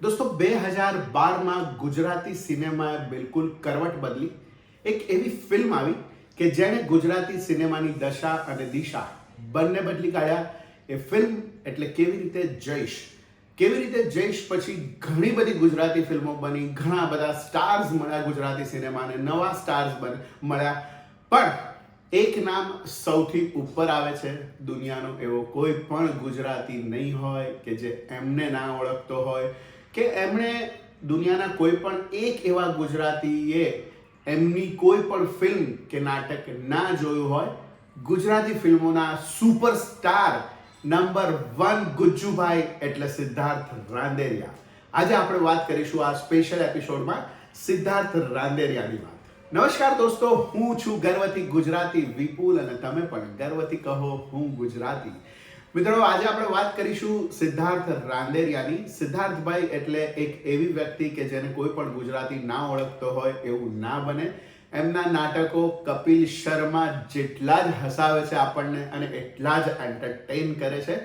દોસ્તો, બે હજાર બારમાં ગુજરાતી સિનેમાએ બિલકુલ કરવટ બદલી. એક એવી ફિલ્મ આવી કે જેણે ગુજરાતી સિનેમાની દશા અને દિશા બંને બદલી કાઢ્યા. એ ફિલ્મ એટલે કેવી રીતે જઈશ કેવી રીતે જઈશ પછી ઘણી બધી ગુજરાતી ફિલ્મો બની, ઘણા બધા સ્ટાર્સ મળ્યા ગુજરાતી સિનેમાને, નવા સ્ટાર્સ બન, મળ્યા. પણ એક નામ સૌથી ઉપર આવે છે દુનિયાનો એવો કોઈ પણ ગુજરાતી નહીં હોય કે જે એમને ના ઓળખતો હોય. કે એમણે દુનિયાના કોઈ પણ એક એવા ગુજરાતીએ એમની કોઈ પણ ફિલ્મ કે નાટક ના જોયું હોય, ગુજરાતી ફિલ્મોના સુપરસ્ટાર નંબર વન ગુજ્જુભાઈ એટલે સિદ્ધાર્થ રાંદેરિયા. આજે આપણે વાત કરીશું આ સ્પેશિયલ એપિસોડમાં સિદ્ધાર્થ રાંદેરિયાની વાત. નમસ્કાર દોસ્તો, હું છું ગર્વથી ગુજરાતી વિપુલ અને તમે પણ ગર્વથી કહો હું ગુજરાતી. મિત્રો આજે આપણે વાત કરીશું સિદ્ધાર્થ રાંદેરિયાની. સિદ્ધાર્થભાઈ એટલે એક એવી વ્યક્તિ કે જેને કોઈ પણ ગુજરાતી ના ઓળખતો હોય એવું ના બને. એમના નાટકો કપિલ શર્મા જેટલા જ હસાવે છે આપણને અને એટલા જ એન્ટરટેઇન કરે છે.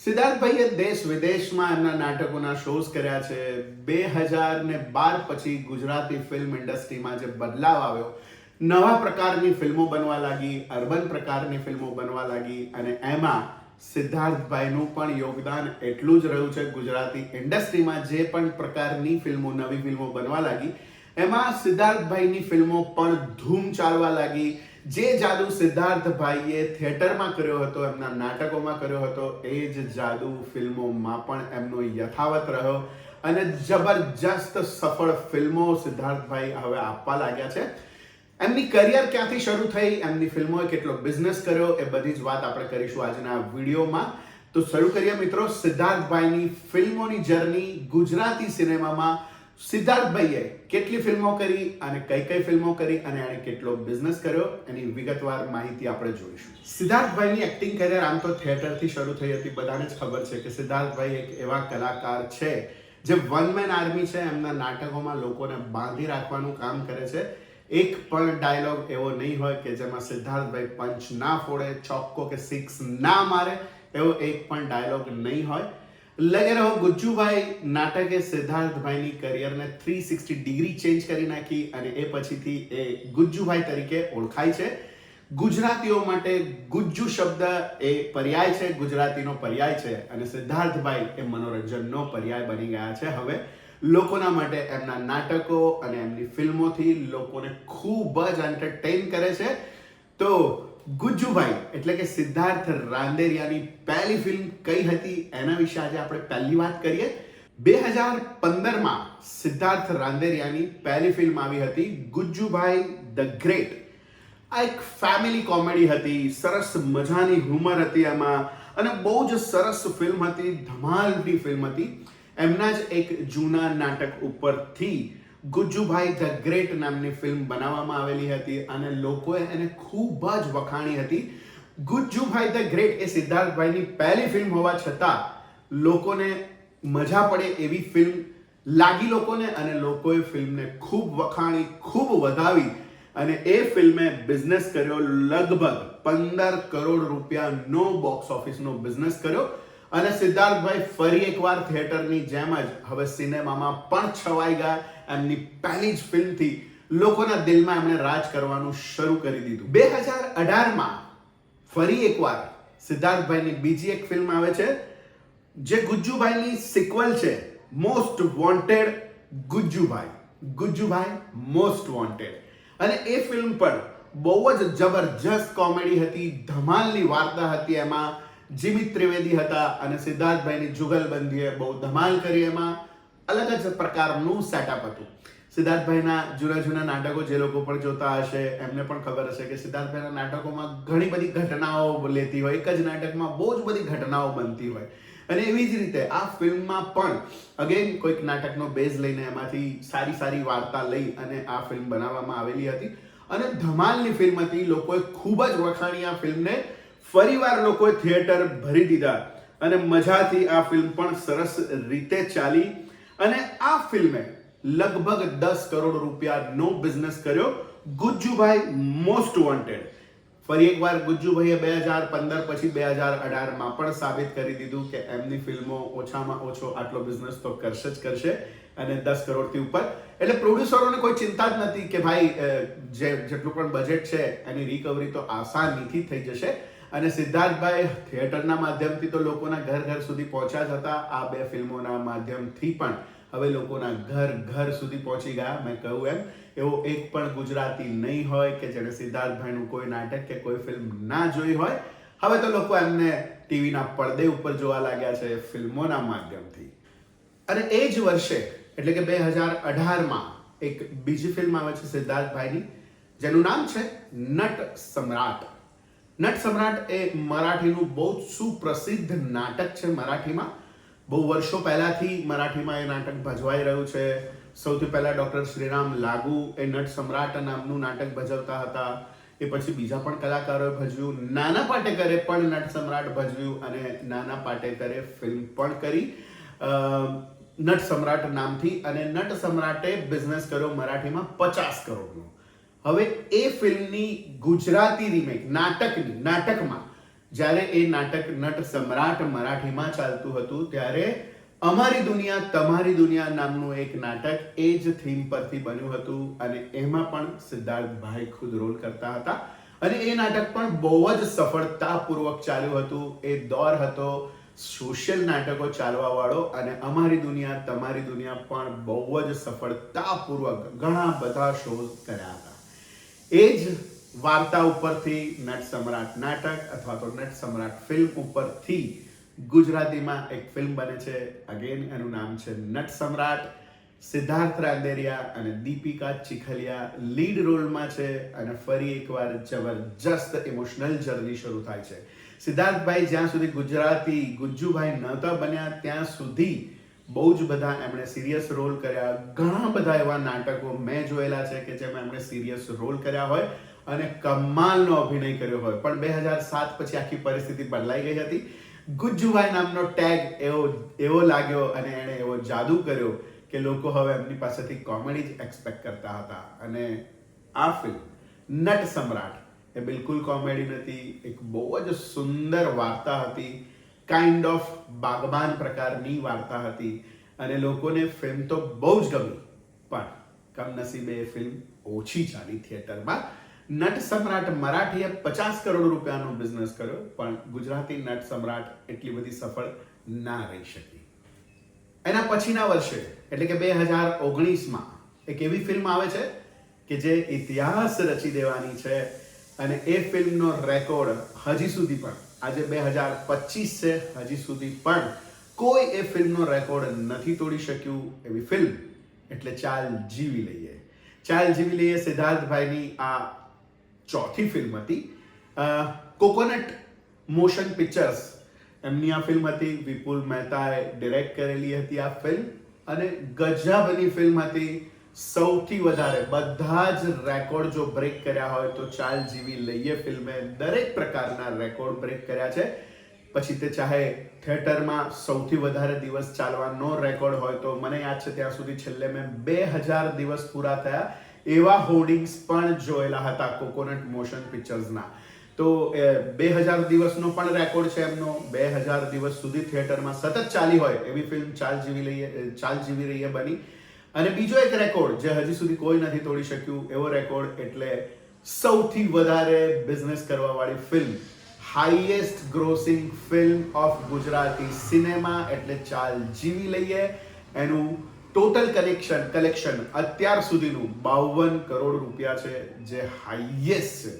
સિદ્ધાર્થભાઈએ દેશ વિદેશમાં એમના નાટકોના શોઝ કર્યા છે. બે હજાર ને બાર પછી ગુજરાતી ફિલ્મ ઇન્ડસ્ટ્રીમાં જે બદલાવ આવ્યો, નવા પ્રકારની ફિલ્મો બનવા લાગી, અર્બન પ્રકારની ફિલ્મો બનવા લાગી અને એમાં સિદ્ધાર્થભાઈનું પણ યોગદાન એટલું જ રહ્યું છે ગુજરાતી ઇન્ડસ્ટ્રીમાં જે પણ પ્રકારની ફિલ્મો, નવી ફિલ્મો બનવા લાગી, એમાં સિદ્ધાર્થભાઈની ફિલ્મો પણ ધૂમ ચાલવા લાગી. જે જાદુ સિદ્ધાર્થભાઈએ થિયેટરમાં કર્યો હતો, એમના નાટકોમાં કર્યો હતો, એ જ જાદુ ફિલ્મોમાં પણ એમનો યથાવત રહ્યો. અને જબરજસ્ત સફળ ફિલ્મો સિદ્ધાર્થભાઈ હવે આપવા લાગ્યા છે. એમની કરિયર ક્યાંથી શરૂ થઈ, એમની ફિલ્મોએ કેટલો બિઝનેસ કર્યો, એ બધી જ વાત આપણે કરીશું આજના વિડીયોમાં. તો શરૂ કરીએ મિત્રો સિદ્ધાર્થભાઈની ફિલ્મોની જર્ની ગુજરાતી સિનેમામાં. સિદ્ધાર્થભાઈએ કેટલી ફિલ્મો કરી અને કઈ કઈ ફિલ્મો કરી અને એણે કેટલો બિઝનેસ કર્યો, એની વિગતવાર માહિતી આપણે જોઈશું. સિદ્ધાર્થભાઈની એક્ટિંગ કરિયર આમ તો થિયેટરથી શરૂ થઈ હતી, બધાને જ ખબર છે કે સિદ્ધાર્થભાઈ એક એવા કલાકાર છે, જે વન મેન આર્મી છે, એમના નાટકોમાં લોકોને બાંધી રાખવાનું કામ કરે છે. એક પણ ડાયલોગ એવો નહીં હોય કે જેમાં સિદ્ધાર્થભાઈ પંચ ના ફોડે, ચોક્કો કે સિક્સ ના મારે, એવો એક પણ ડાયલોગ નહીં હોય. લગે રહો ગુજ્જુભાઈ નાટકે સિદ્ધાર્થભાઈની કરિયરને થ્રી સિક્સટી ડિગ્રી ચેન્જ કરી નાખી અને એ પછીથી એ ગુજ્જુભાઈ તરીકે ઓળખાય છે. ગુજરાતીઓ માટે ગુજ્જુ શબ્દ એ પર્યાય છે, ગુજરાતીનો પર્યાય છે અને સિદ્ધાર્થભાઈ એ મનોરંજનનો પર્યાય બની ગયા છે હવે. લોકોના માટે એમના નાટકો અને એમની ફિલ્મોથી લોકોને ખૂબ જ એન્ટરટેઇન કરે છે. તો ગુજ્જુભાઈ, એટલે કે સિદ્ધાર્થ રાંદેરિયાની પહેલી ફિલ્મ કઈ હતી? એના વિશે આજે આપણે પહેલી વાત કરીએ. બે હજાર પંદરમાં સિદ્ધાર્થ રાંદેરિયાની પહેલી ફિલ્મ આવી હતી, ગુજ્જુભાઈ ધ ગ્રેટ. આ એક ફેમિલી કોમેડી હતી, સરસ મજાની હ્યુમર હતી એમાં, અને બહુ જ સરસ ફિલ્મ હતી, ધમાલની ફિલ્મ હતી. એમના જ એક જૂના નાટક ઉપરથી ગુજ્જુભાઈ ધ ગ્રેટ નામની ફિલ્મ બનાવવામાં આવેલી હતી અને લોકોએ એને ખૂબ જ વખાણી હતી. ગુજ્જુભાઈ ધ ગ્રેટ એ સિદ્ધાર્થભાઈની પહેલી ફિલ્મ હોવા છતાં લોકોને મજા પડે એવી ફિલ્મ લાગી લોકોને અને લોકોએ ફિલ્મને ખૂબ વખાણી, ખૂબ વધાવી અને એ ફિલ્મે બિઝનેસ કર્યો લગભગ પંદર કરોડ રૂપિયાનો બોક્સ ઓફિસનો બિઝનેસ કર્યો. અને સિદ્ધાર્થભાઈ ફરી એકવાર થિયેટરની જેમ જ હવે સિનેમામાં પણ છવાઈ ગયા. એમની પહેલી જ ફિલ્મથી લોકોના દિલમાં એમણે રાજ કરવાનું શરૂ કરી દીધું. બે હજાર અઢારમાં ફરી એકવાર સિદ્ધાર્થભાઈની બીજી એક ફિલ્મ આવે છે, જે ગુજ્જુભાઈની સિક્વલ છે most wanted Gujjubhai Gujjubhai most wanted અને એ ફિલ્મ પણ બહુ જ જબરજસ્ત કોમેડી હતી, ધમાલની વાર્તા હતી એમાં. જીમિત ત્રિવેદી હતા અને સિદ્ધાર્થભાઈની જુગલબંધીએ બહુ ધમાલ કરી એમાં. અલગ જ પ્રકારનું સેટઅપ હતું. સિદ્ધાર્થભાઈના જૂના જૂના નાટકો જે લોકો પણ જોતા હશે, એમને પણ ખબર હશે કે સિદ્ધાર્થભાઈના નાટકોમાં ઘણી બધી ઘટનાઓ લેતી હોય. એક જ નાટકમાં બહુ જ બધી ઘટનાઓ બનતી હોય. અને એવી જ રીતે આ ફિલ્મમાં પણ અગેન કોઈક નાટકનો બેઝ લઈને એમાંથી સારી સારી વાર્તા લઈ અને આ ફિલ્મ બનાવવામાં આવેલી હતી. અને ધમાલની ફિલ્મ હતી. લોકોએ ખૂબ જ વખાણી આ ફિલ્મને ફરીવાર લોકોએ થિયેટર ભરી દીધા અને મજાથી આ ફિલ્મ પણ સરસ રીતે ચાલી અને આ ફિલ્મે લગભગ દસ કરોડ રૂપિયાનો બિઝનેસ કર્યો. ગુજ્જુભાઈ મોસ્ટ વોન્ટેડ ફરી એકવાર ગુજ્જુભાઈએ બે હજાર પંદર પછી બે હજાર અઢારમાં પણ સાબિત કરી દીધું કે એમની ફિલ્મો ઓછામાં ઓછો આટલો બિઝનેસ તો કરશે જ કરશે અને દસ કરોડથી ઉપર. એટલે પ્રોડ્યુસરોને કોઈ ચિંતા જ નથી કે ભાઈ જે, જેટલું પણ બજેટ છે એની રિકવરી તો આસાનીથી થઈ જશે. અને સિદ્ધાર્થભાઈ થિયેટરના માધ્યમથી તો લોકોના ઘર ઘર સુધી પહોંચ્યા જ હતા. આ બે ફિલ્મોના માધ્યમથી પણ હવે લોકોના ઘર ઘર સુધી પહોંચી ગયા. મેં કહ્યું એમ, એવો એક પણ ગુજરાતી નહીં હોય કે જેણે સિદ્ધાર્થભાઈનું કોઈ નાટક કે કોઈ ફિલ્મ ના જોઈ હોય. હવે તો લોકો એમને ટીવીના પડદે ઉપર જોવા લાગ્યા છે ફિલ્મોના માધ્યમથી. અને એ જ વર્ષે, એટલે કે બે હજાર અઢારમાં, એક બીજી ફિલ્મ આવે છે સિદ્ધાર્થભાઈની, જેનું નામ છે નટ સમ્રાટ. નટ સમ્રાટ એ મરાઠીનું બહુ જ સુપ્રસિદ્ધ નાટક છે મરાઠીમાં. બહુ વર્ષો પહેલાથી મરાઠીમાં એ નાટક ભજવાઈ રહ્યું છે. સૌથી પહેલાં ડૉક્ટર શ્રીરામ લાગુ એ નટ સમ્રાટ નામનું નાટક ભજવતા હતા. એ પછી બીજા પણ કલાકારોએ ભજવ્યું. નાના પાટેકરે પણ નટ સમ્રાટ ભજવ્યું અને નાના પાટેકરે ફિલ્મ પણ કરી. નટ સમ્રાટ નામથી અને નટ સમ્રાટે બિઝનેસ કર્યો મરાઠીમાં પચાસ કરોડનો. હવે એ ફિલ્મની ગુજરાતી રીમેક નાટકની, નાટકમાં, જ્યારે એ નાટક, નટ સમ્રાટ મરાઠીમાં ચાલતું હતું, ત્યારે અમારી દુનિયા, તમારી દુનિયા નામનું એક નાટક એ જ થીમ પરથી બન્યું હતું અને એમાં પણ સિદ્ધાર્થભાઈ ખુદ રોલ કરતા હતા. અને એ નાટક પણ બહુ જ સફળતાપૂર્વક ચાલ્યું હતું. એ દોર હતો સોશિયલ નાટકો ચાલવા વાળો અને અમારી દુનિયા, તમારી દુનિયા પણ બહુ જ સફળતાપૂર્વક ઘણા બધા શોઝ કર્યા હતા. એ જ વાર્તા ઉપરથી નટ સમ્રાટ નાટક અથવા તો નટ સમ્રાટ ફિલ્મ ઉપરથી ગુજરાતીમાં એક ફિલ્મ બને છે. અગેન એનું નામ છે નટ સમ્રાટ. સિદ્ધાર્થ રાંદેરિયા અને દીપિકા ચિખલિયા લીડ રોલમાં છે અને ફરી એકવાર જબરજસ્ત ઇમોશનલ જર્ની શરૂ થાય છે. સિદ્ધાર્થભાઈ જ્યાં સુધી ગુજરાતી ગુજ્જુભાઈ નહોતા બન્યા, ત્યાં સુધી બહુ જ બધા એમણે સિરિયસ રોલ કર્યા. ઘણા બધા એવા નાટકો મેં જોયેલા છે કે જેમાં એમણે સિરિયસ રોલ કર્યા હોય અને કમાલનો અભિનય કર્યો હોય. પણ બે હજાર સાત પછી આખી પરિસ્થિતિ બદલાઈ ગઈ હતી. ગુજ્જુભાઈ નામનો ટેગ એવો એવો લાગ્યો અને એણે એવો જાદુ કર્યો કે લોકો હવે એમની પાસેથી કોમેડી જ એક્સપેક્ટ કરતા હતા. અને આ ફિલ્મ નટ સમ્રાટ, એ બિલકુલ કોમેડી નથી. એક બહુ જ સુંદર વાર્તા હતી. કાઇન્ડ ઓફ બાગબાન પ્રકારની વાર્તા હતી. અને લોકોને ફિલ્મ તો બહુ જ ગમી પણ કમનસીબે એ ફિલ્મ ઓછી ચાલી થિયેટરમાં. નટ સમ્રાટ મરાઠીએ પચાસ કરોડ રૂપિયાનો બિઝનેસ કર્યો, પણ ગુજરાતી નટ સમ્રાટ એટલી બધી સફળ ના રહી શકી. એના પછીના વર્ષે, એટલે કે બે હજાર ઓગણીસમાં, એક એવી ફિલ્મ આવે છે કે જે ઇતિહાસ રચી દેવાની છે અને એ ફિલ્મનો રેકોર્ડ હજી સુધી પણ આજે બે હજાર પચીસ છે, હજી સુધી પણ કોઈ એ ફિલ્મનો રેકોર્ડ નથી તોડી શક્યું એવી ફિલ્મ. એટલે ચાલ જીવી લઈએ. ચાલ જીવી લઈએ સિદ્ધાર્થભાઈની આ ચોથી ફિલ્મ હતી. Coconut Motion Pictures. એમની આ ફિલ્મ હતી, વિપુલ મહેતાએ ડિરેક્ટ કરેલી હતી આ ફિલ્મ. અને ગજબની ફિલ્મ હતી સૌથી વધારે બધા જ રેકોર્ડ જો બ્રેક કર્યા હોય તો ચાલ જીવી લઈએ ફિલ્મે. દરેક પ્રકારના રેકોર્ડ બ્રેક કર્યા છે. પછી તે ચાહે થિયેટરમાં સૌથી વધારે દિવસ ચાલવાનો રેકોર્ડ હોય તો મને યાદ છે ત્યાં સુધી છેલ્લે મેં બે હજાર દિવસ પૂરા થયા એવા હોર્ડિંગ્સ પણ જોયેલા હતા કોકોનટ મોશન પિક્ચર્સના. તો બે હજાર દિવસનો પણ રેકોર્ડ છે એમનો. બે હજાર દિવસ સુધી થિયેટરમાં સતત ચાલી હોય એવી ફિલ્મ ચાલ જીવી લઈએ, ચાલ જીવી રહીએ બની. અને બીજો એક રેકોર્ડ જે હજી સુધી કોઈ નથી તોડી શક્યું, એવો રેકોર્ડ એટલે સૌથી વધારે business કરવાવાળી film highest grossing film of Gujarati cinema એટલે ચાલ જીવી લઈએ. એનું ટોટલ કલેક્શન કલેક્શન અત્યાર સુધીનું બાવન કરોડ રૂપિયા છે, જે હાઈએસ્ટ છે.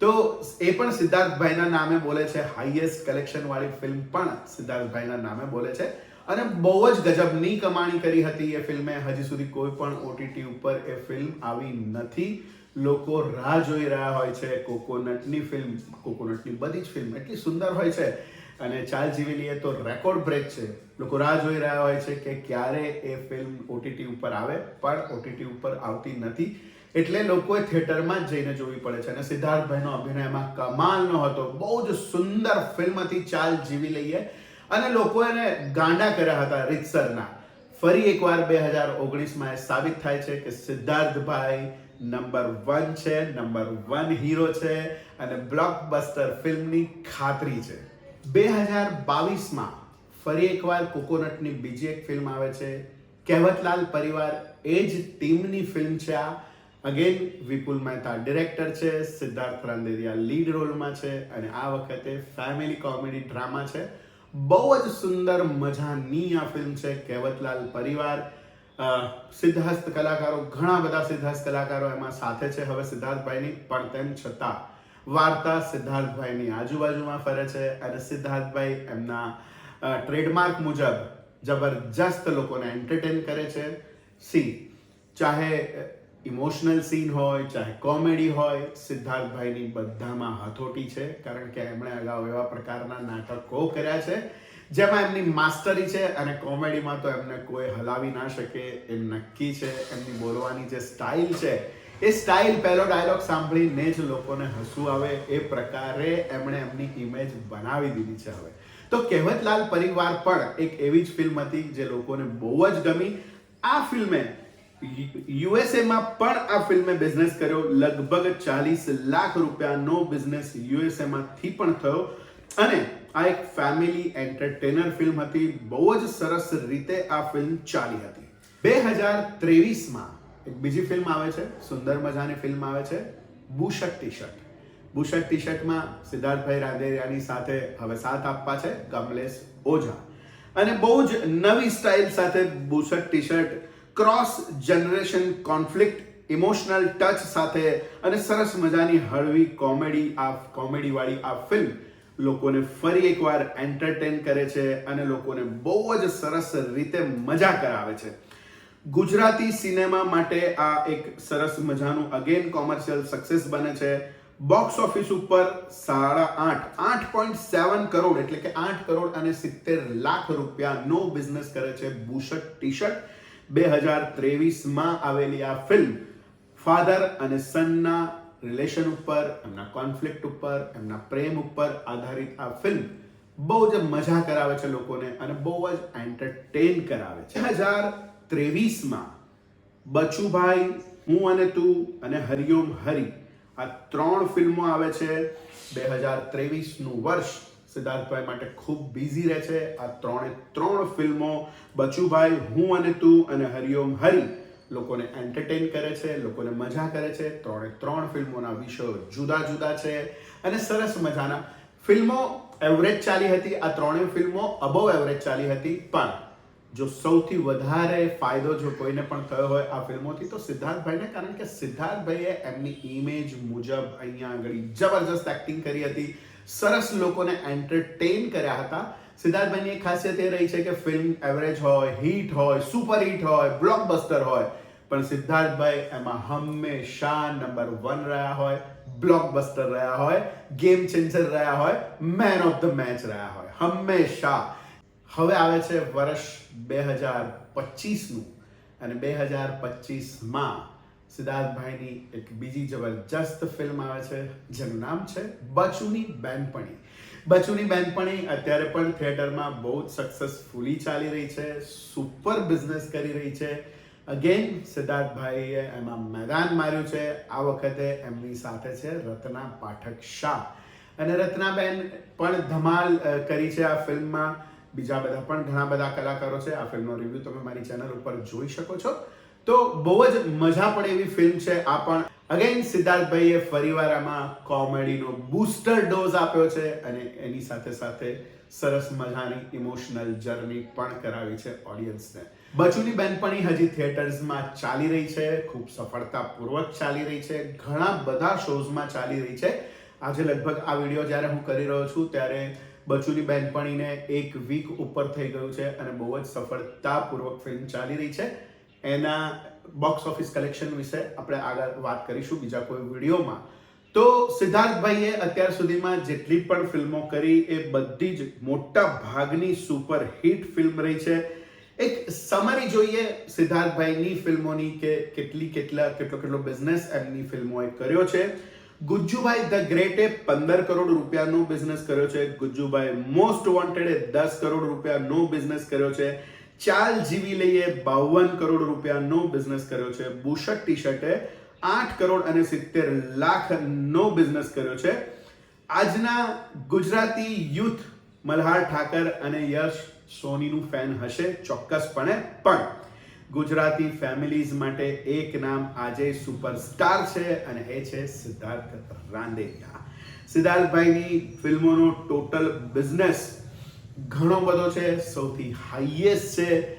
તો એ પણ સિદ્ધાર્થભાઈના નામે બોલે છે હાઈએસ્ટ કલેક્શન વાળી ફિલ્મ પણ સિદ્ધાર્થભાઈના નામે બોલે છે. અને બહુ જ ગજબની કમાણી કરી હતી એ ફિલ્મે. હજી સુધી કોઈ પણ ઓટીટી ઉપર એ ફિલ્મ આવી નથી. લોકો રાહ જોઈ રહ્યા હોય છે. કોકોનટની ફિલ્મ, કોકોનટની બધી જ ફિલ્મ એટલી સુંદર હોય છે. અને ચાલ જીવી લઈએ તો રેકોર્ડ બ્રેક છે. લોકો રાહ જોઈ રહ્યા હોય છે કે ક્યારે એ ફિલ્મ ઓટીટી ઉપર આવે, પણ ઓટીટી ઉપર આવતી નથી. એટલે લોકોએ થિયેટરમાં જ જઈને જોવી પડે છે. અને સિદ્ધાર્થભાઈનો અભિનયમાં કમાલનો હતો બહુ જ સુંદર ફિલ્મ હતી ચાલ જીવી લઈએ. અને લોકો એને ગાંડા કર્યા હતા રીતસરના. ફરી એકવાર બે હજાર ઓગણીસમાં એ સાબિત થાય છે કે સિદ્ધાર્થભાઈ નંબર વન છે, નંબર વન હીરો છે અને બ્લોકબસ્ટર ફિલ્મની ખાતરી છે. બે હજાર બાવીસમાં ફરી એકવાર કોકોનટની બીજી એક ફિલ્મ આવે છે. કહેવતલાલ પરિવાર એ જ ટીમની ફિલ્મ છે આ. અગેન વિપુલ મહેતા ડિરેક્ટર છે, સિદ્ધાર્થ રાંદેરિયા લીડ રોલમાં છે અને આ વખતે ફેમિલી કોમેડી ડ્રામા છે. બહુ જ સુંદર મજાની આ ફિલ્મ છે કહેવતલાલ પરિવાર. સિદ્ધહસ્ત કલાકારો, ઘણા બધા સિદ્ધહસ્ત કલાકારો એમાં સાથે છે હવે સિદ્ધાર્થભાઈની, પણ તેમ છતાં વાર્તા સિદ્ધાર્થભાઈની આજુબાજુમાં ફરે છે અને સિદ્ધાર્થભાઈ એમના ટ્રેડમાર્ક મુજબ જબરજસ્ત લોકોને એન્ટરટેન કરે છે. સી, ચાહે ઇમોશનલ સીન હોય, ચાહે કોમેડી હોય સિદ્ધાર્થભાઈની બધામાં હથોટી છે, કારણ કે એમણે અગાઉ એવા પ્રકારના નાટકો કર્યા છે, જેમાં એમની માસ્ટરી છે અને કોમેડીમાં તો એમને કોઈ હલાવી ના શકે, એ નક્કી છે, એમની બોલવાની જે સ્ટાઇલ છે, એ સ્ટાઇલ પહેલો ડાયલોગ સાંભળીને જ લોકોને હસવું આવે, એ પ્રકારે એમણે એમની ઇમેજ બનાવી દીધી છે હવે. તો કહેવતલાલ પરિવાર પણ એક એવી જ ફિલ્મ હતી જે લોકોને બહુ જ ગમી. આ ફિલ્મે યુએસએમાં પણ આ ફિલ્મે બિઝનેસ કર્યો. લગભગ ચાલીસ લાખ રૂપિયાનો બિઝનેસ યુએસએમાંથી પણ થયો. અને આ એક ફેમિલી એન્ટરટેનર ફિલ્મ હતી. બહુ જ સરસ રીતે આ ફિલ્મ ચાલી હતી. બે હજાર ત્રેવીસમાં એક બીજી ફિલ્મ આવે છે. સુંદર મજાની ફિલ્મ આવે છે. બુશક ટી શર્ટ બુશક ટી શર્ટમાં સિદ્ધાર્થભાઈ રાંદેરિયાની સાથે હવે સાથ આપવા છે. કમલેશ ઓઝા. અને બહુ જ નવી સ્ટાઇલ સાથે bushirt T shirt cross generation conflict emotional touch સાથે અને સરસ મજાની હળવી કોમેડી, આ કોમેડી વાળી આ ફિલ્મ લોકોને ફરી એકવાર એન્ટરટેન કરે છે અને લોકોને બહુ જ સરસ રીતે મજા કરાવે છે. ગુજરાતી સિનેમા માટે આ એક સરસ મજાનું અગેન કોમર્શિયલ સક્સેસ બને છે. બોક્સ ઓફિસ ઉપર સાડા આઠ આઠ પોઈન્ટ સેવન કરોડ, એટલે કે આઠ કરોડ અને સિત્તેર લાખ રૂપિયાનો બિઝનેસ કરે છે બુશર્ટ ટી શર્ટ બે હજાર ત્રેવીસમાં આવેલી આ ફિલ્મ ફાધર અને સનના રિલેશન ઉપર, એમના કોન્ફ્લિક્ટ ઉપર, એમના પ્રેમ ઉપર આધારિત આ ફિલ્મ બહુ જ મજા કરાવે છે લોકોને અને બહુ જ એન્ટરટેન કરાવે છે. હજાર ત્રેવીસમાં બચુભાઈ, હું અને તું અને હરિઓમ હરી આ ત્રણ ફિલ્મો આવે છે. બે હજાર ત્રેવીસનું વર્ષ સિદ્ધાર્થભાઈ માટે ખૂબ બિઝી રહે છે. આ ત્રણે ત્રણ ફિલ્મો બચુભાઈ, હું અને તું અને હરિઓમ હરી લોકોને એન્ટરટેન કરે છે, લોકોને મજા કરે છે. ત્રણે ત્રણ ફિલ્મોના વિષયો જુદા જુદા છે અને સરસ મજાના ફિલ્મો એવરેજ ચાલી હતી. આ ત્રણેય ફિલ્મો અબવ એવરેજ ચાલી હતી. પણ જો સૌથી વધારે ફાયદો જો કોઈને પણ થયો હોય આ ફિલ્મોથી, તો સિદ્ધાર્થભાઈને કારણ કે સિદ્ધાર્થભાઈએ એમની ઇમેજ મુજબ અહીંયા આગળ જબરજસ્ત એક્ટિંગ કરી હતી. સરસ લોકોને એન્ટરટેન કર્યા હતા. સિદ્ધાર્થભાઈની એક ખાસિયત એ રહી છે કે ફિલ્મ એવરેજ હોય હિટ હોય સુપર હિટ હોય બ્લોકબસ્ટર હોય. પણ સિદ્ધાર્થભાઈ એમાં હંમેશા નંબર વન રહ્યા હોય બ્લોકબસ્ટર રહ્યા હોય ગેમ ચેન્જર રહ્યા હોય મેન ઓફ ધ મેચ રહ્યા હોય. હંમેશા. હવે આવે છે વર્ષ બે હજાર પચીસનું. અને બે હજાર પચીસમાં સિદ્ધાર્થભાઈની એક બીજી જબરજસ્ત ફિલ્મ આવે છે, જેનું નામ છે બચુની બેનપણી. બચુની બેનપણી અત્યારે પણ થિયેટરમાં બહુ જ સક્સેસફુલી ચાલી રહી છે સુપર બિઝનેસ કરી રહી છે. અગેન સિદ્ધાર્થભાઈએ એમાં મેદાન માર્યું છે. આ વખતે એમની સાથે છે રત્ના પાઠક શાહ. અને રત્નાબેન પણ ધમાલ કરી છે આ ફિલ્મમાં બીજા બધા પણ ઘણા બધા કલાકારો છે. આ ફિલ્મનો રિવ્યૂ તમે મારી ચેનલ ઉપર જોઈ શકો છો. તો બહુ જ મજા પડે એવી ફિલ્મ છે. આ પણ અગેન સિદ્ધાર્થભાઈએ ફરીવાર આમાં કોમેડીનો બૂસ્ટર ડોઝ આપ્યો છે અને એની સાથે સાથે સરસ મજાની ઇમોશનલ જર્ની પણ કરાવી છે ઓડિયન્સને બચુની બેનપણી હજી થિયેટર્સમાં ચાલી રહી છે. ખૂબ સફળતાપૂર્વક ચાલી રહી છે. ઘણા બધા શોઝમાં ચાલી રહી છે. આજે લગભગ આ વીડિયો જ્યારે હું કરી રહ્યો છું, ત્યારે બચુની બેનપણીને એક વીક ઉપર થઈ ગયું છે અને બહુ જ સફળતાપૂર્વક ફિલ્મ ચાલી રહી છે. એના બોક્સ ઓફિસ કલેક્શન વિશે આપણે આગળ વાત કરીશું બીજા કોઈ વિડીયોમાં. તો સિદ્ધાર્થભાઈએ અત્યાર સુધીમાં જેટલી પણ ફિલ્મો કરી, એ બધી જ મોટા ભાગની સુપર હિટ ફિલ્મ રહી છે. એક સમરી જોઈએ સિદ્ધાર્થભાઈની ફિલ્મોની કે કેટલી કેટલા, કેટલો કેટલો બિઝનેસ એમની ફિલ્મોએ કર્યો છે. ગુજ્જુભાઈ ધ ગ્રેટે પંદર કરોડ રૂપિયાનો બિઝનેસ કર્યો છે. ગુજ્જુભાઈ મોસ્ટ વોન્ટેડે દસ કરોડ રૂપિયાનો બિઝનેસ કર્યો છે. ચાલ જીવી લઈએ બાવન કરોડ રૂપિયાનો બિઝનેસ કર્યો છે. બુશર્ટ ટી શર્ટે આઠ કરોડ અને સિત્તેર લાખનો બિઝનેસ કર્યો છે. આજના ગુજરાતી યુથ મલ્હાર ઠાકર અને યશ સોનીનું ફેન હશે ચોક્કસપણે. પણ ગુજરાતી ફેમિલીઝ માટે એક નામ આજે સુપરસ્ટાર છે અને એ છે સિદ્ધાર્થ રાંદેરિયા. સિદ્ધાર્થભાઈની ફિલ્મોનો ટોટલ બિઝનેસ ઘણો બધો છે, સૌથી હાઈએસ્ટ છે.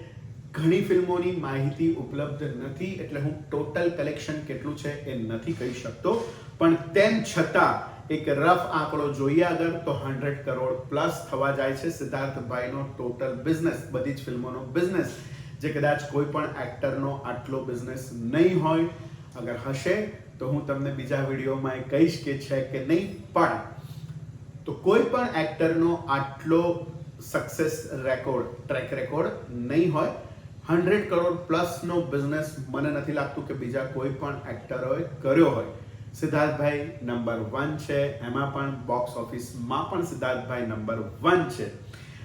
ઘણી ફિલ્મોની માહિતી ઉપલબ્ધ નથી, એટલે હું ટોટલ કલેક્શન કેટલું છે એ નથી કહી શકતો. પણ તેમ છતાં, એક રફ આંકડો જોઈએ આગળ, તો હંડ્રેડ કરોડ પ્લસ થવા જાય છે. સિદ્ધાર્થભાઈનો ટોટલ બિઝનેસ બધી જ ફિલ્મોનો બિઝનેસ જે કદાચ કોઈ પણ એક્ટરનો આટલો બિઝનેસ નહીં હોય, અગર હશે, તો હું તમને બીજા વિડીયોમાં એ કહીશ કે છે કે નહીં. પણ, તો કોઈ પણ એક્ટરનો આટલો સક્સેસ રેકોર્ડ ટ્રેક રેકોર્ડ નહીં હોય. હંડ્રેડ કરોડ પ્લસનો બિઝનેસ મને નથી લાગતું કે બીજા કોઈ પણ એક્ટરોએ કર્યો હોય. સિદ્ધાર્થભાઈ નંબર વન છે. એમાં પણ બોક્સ ઓફિસમાં પણ સિદ્ધાર્થભાઈ નંબર વન છે.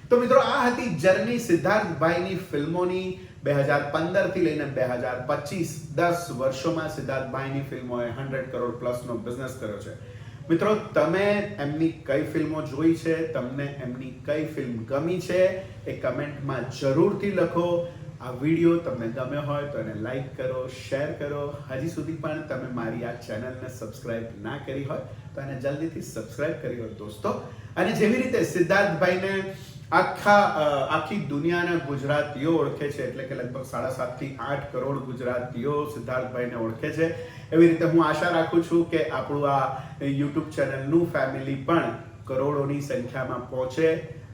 તો મિત્રો, આ હતી જર્ની સિદ્ધાર્થભાઈની ફિલ્મોની બે હજાર પંદરથી લઈને બે હજાર પચીસ, દસ વર્ષોમાં સિદ્ધાર્થભાઈની ફિલ્મોએ હંડ્રેડ કરોડ પ્લસનો બિઝનેસ કર્યો છે. મિત્રો, તમે એમની કઈ ફિલ્મો જોઈ છે, તમને એમની કઈ ફિલ્મ ગમી છે, એ કમેન્ટમાં જરૂરથી લખો. આ વીડિયો તમને ગમ્યો હોય તો એને લાઈક કરો, શેર કરો. હજી સુધી પણ તમે મારી આ ચેનલને સબસ્ક્રાઇબ ના કરી હોય તો એને જલ્દીથી સબસ્ક્રાઇબ કરી હોય દોસ્તો. અને જેવી રીતે સિદ્ધાર્થભાઈને આખા આખી દુનિયાના ગુજરાતીઓ ઓળખે છે. એટલે કે લગભગ સાડા સાતથી આઠ કરોડ ગુજરાતીઓ સિદ્ધાર્થભાઈને ઓળખે છે. એવી રીતે હું આશા રાખું છું કે આપણું આ યુટ્યુબ ચેનલનું ફેમિલી પણ કરોડોની સંખ્યામાં પહોંચે.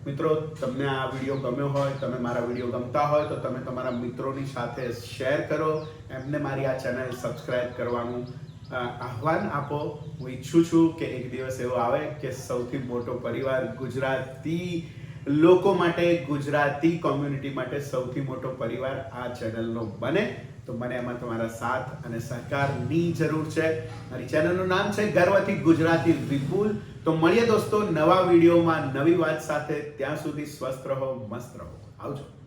મિત્રો, તમને આ વીડિયો ગમ્યો હોય, તમે મારા વીડિયો ગમતા હોય, તો તમે તમારા મિત્રોની સાથે શેર કરો. એમને મારી આ ચેનલ સબસ્ક્રાઈબ કરવાનું આહવાન આપો. હું ઈચ્છું છું કે એક દિવસ એવો આવે કે સૌથી મોટો પરિવાર ગુજરાતી લોકો માટે, ગુજરાતી કોમ્યુનિટી માટે સૌથી મોટો પરિવાર આ ચેનલનો બને. તો મને એમાં તમારા સાથ અને સહકારની જરૂર છે. મારી ચેનલનું નામ છે ગર્વથી ગુજરાતી વિપુલ. તો મળીએ દોસ્તો નવા વિડીયોમાં નવી વાત સાથે. ત્યાં સુધી સ્વસ્થ રહો, મસ્ત રહો. આવજો.